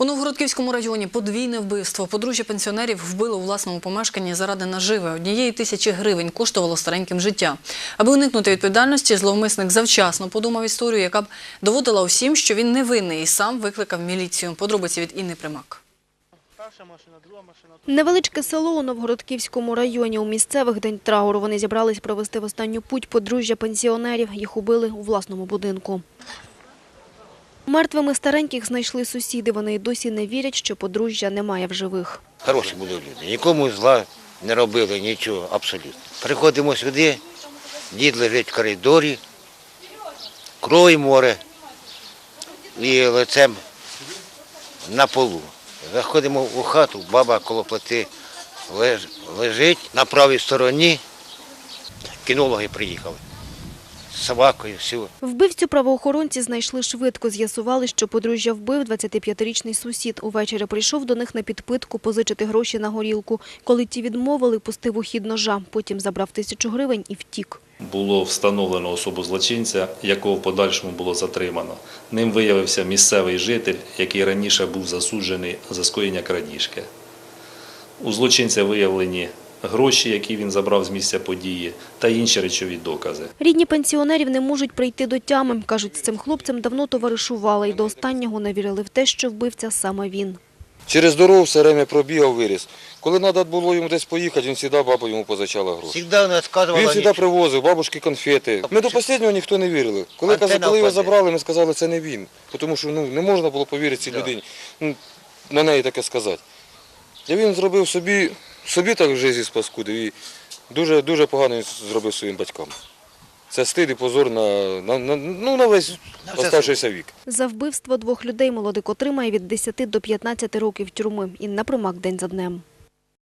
У Новгородківському районі подвійне вбивство. Подружжя пенсіонерів вбило у власному помешканні заради наживи. Однієї тисячі гривень коштувало стареньким життя. Аби уникнути відповідальності, зловмисник завчасно подумав історію, яка б доводила усім, що він невинний, і сам викликав міліцію. Подробиці від Інни Примак. Невеличке село у Новгородківському районі. У місцевих день трауру вони зібрались провести в останню путь подружжя пенсіонерів. Їх убили у власному будинку. Мертвими стареньких знайшли сусіди. Вони й досі не вірять, що подружжя немає в живих. Хороші були люди. Нікому зла не робили, нічого, абсолютно. Приходимо сюди, дід лежить в коридорі, крой море і лицем на полу. Заходимо у хату, баба коло плити лежить на правій стороні. Кінологи приїхали. Собакою, все. Вбивцю правоохоронці знайшли швидко. З'ясували, що подружжя вбив 25-річний сусід. Увечері прийшов до них на підпитку позичити гроші на горілку. Коли ті відмовили, пустив у хід ножа. Потім забрав тисячу гривень і втік. Було встановлено особу злочинця, якого в подальшому було затримано. Ним виявився місцевий житель, який раніше був засуджений за скоєння крадіжки. У злочинця виявлені гроші, які він забрав з місця події, та інші речові докази. Рідні пенсіонерів не можуть прийти до тями. Кажуть, з цим хлопцем давно товаришували і до останнього не вірили в те, що вбивця саме він. Через дорогу все время пробігав, виріс. Коли треба було йому десь поїхати, він завжди баба йому позичала гроші. Він завжди нічого. привозив, бабушки конфети. Ми до останнього ніхто не вірили. Коли, казали, коли його забрали, ми сказали, це не він. Тому що ну, не можна було повірити цій Да. людині. Ну, на неї таке сказати. І він зробив собі, собі так в житті спаскудив і дуже, дуже погано зробив своїм батькам. Це стид і позор на, на, на, ну, на весь На оставшийся вік. За вбивство двох людей молодик отримає від 10 до 15 років тюрми. Інна Примак день за днем.